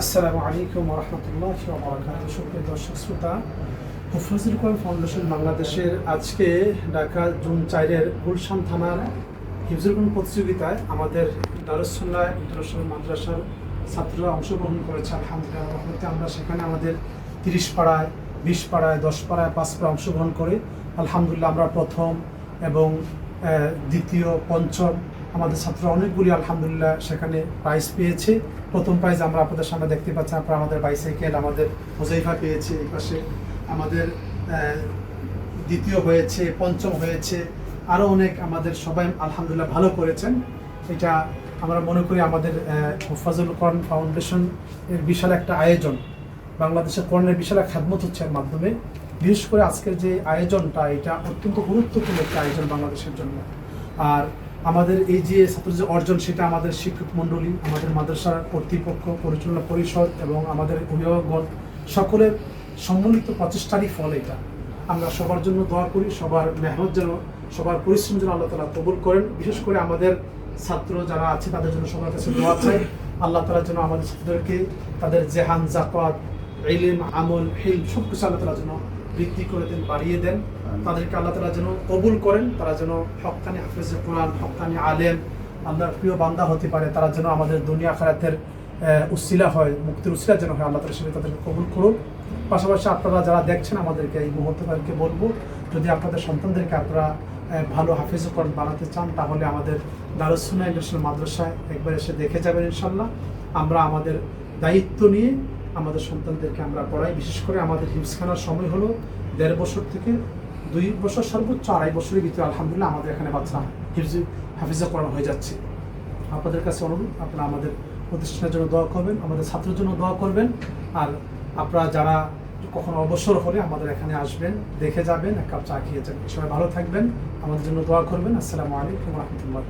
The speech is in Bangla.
আসসালামু আলাইকুম রহমতুল্লাহ বরাকাত সুপ্রিয় দর্শক শ্রোতা, হুফাজুল কোরআন ফাউন্ডেশন বাংলাদেশের আজকে ঢাকা জুন চারের গুলশান থানার হিফজুল কোরআন প্রতিযোগিতায় আমাদের দারুসুল্লাহ ইন্টারন্যাশনাল মাদ্রাসার ছাত্ররা অংশগ্রহণ করেছে। আলহামদুলিল্লাহ, রহমতে আমরা সেখানে আমাদের তিরিশ পাড়ায়, বিশ পাড়ায়, দশ পাড়ায়, পাঁচ পাড়ায় অংশগ্রহণ করে, আলহামদুলিল্লাহ আমরা প্রথম এবং দ্বিতীয়, পঞ্চম আমাদের ছাত্র অনেকগুলি আলহামদুলিল্লাহ সেখানে প্রাইজ পেয়েছে। প্রথম প্রাইজ আমরা আপনাদের সামনে দেখতে পাচ্ছি আপনারা আমাদের বাইসাইকেল আমাদের হোজাইফা পেয়েছে এই পাশে। আমাদের দ্বিতীয় হয়েছে পঞ্চম হয়েছে। আরও অনেক আমাদের সবাই আলহামদুলিল্লাহ ভালো করেছেন। এটা আমরা মনে করি আমাদের আহ, হুফাজুল ফাউন্ডেশন এর বিশাল একটা আয়োজন। বাংলাদেশের কোরআনের বিশাল এক খাদমত হচ্ছে এর মাধ্যমে। বিশেষ করে আজকের যে আয়োজনটা এটা অত্যন্ত গুরুত্বপূর্ণ একটা আয়োজন বাংলাদেশের জন্য। আর আমাদের এই যে ছাত্র যে অর্জন, সেটা আমাদের শিক্ষক মণ্ডলী, আমাদের মাদ্রাসা কর্তৃপক্ষ, পরিচালনা পরিষদ এবং আমাদের অভিভাবকগণ সকলের সম্মিলিত প্রচেষ্টারই ফল এটা। আমরা সবার জন্য দোয়া করি, সবার মেহনত যেন, সবার পরিশ্রম যেন আল্লাহ তালা কবুল করেন। বিশেষ করে আমাদের ছাত্র যারা আছে, তাদের জন্য সবার কাছে দোয়া চাই। আল্লাহ তালা যেন আমাদের ছাত্রদেরকে তাদের জেহান, জাকাত, ইলিম, আমল, হিল সব কিছু আল্লাহ তালা যেন বৃদ্ধি করে দেন বাড়িয়ে দেন। তাদেরকে আল্লাহ তালা যেন কবুল করেন তারা যেন হকানি হাফিজ কোরআন হকানি আলেম আল্লাহর প্রিয় বান্দা হতে পারে তারা যেন আমাদের দুনিয়া খারাতের উসিলা হয় মুক্তির উসিলা যেন হয় আল্লাহ তালা সেটা তাদেরকে কবুল করুন পাশাপাশি আপনারা যারা দেখছেন আমাদেরকে এই মুহূর্তে তাদেরকে বলব যদি আপনাদের সন্তানদেরকে আপনারা ভালো হাফিজ কোরআন বানাতে চান তাহলে আমাদের দারুসুনা ইন্টারন্যাশনাল মাদ্রাসায় একবার এসে দেখে যাবেন ইনশাল্লাহ আমরা আমাদের দায়িত্ব নিয়ে আমাদের সন্তানদেরকে আমরা পড়াই। বিশেষ করে আমাদের হিমসখানার সময় হলো দেড় বছর থেকে দুই বছর, সর্বোচ্চ আড়াই বছরের ভিতরে আলহামদুলিল্লাহ আমাদের এখানে বাচ্চা হিফজি, হাফিজা করানো হয়ে যাচ্ছে। আপনাদের কাছে অনুরোধ, আপনারা আমাদের প্রতিষ্ঠানের জন্য দোয়া করবেন, আমাদের ছাত্রের জন্য দোয়া করবেন। আর আপনারা যারা কখনো অবসর হলে আমাদের এখানে আসবেন, দেখে যাবেন, এক কাপ চা খেয়ে যাবেন। সবাই ভালো থাকবেন, আমাদের জন্য দোয়া করবেন। আসসালামু আলাইকুম রহমতুল্লাহ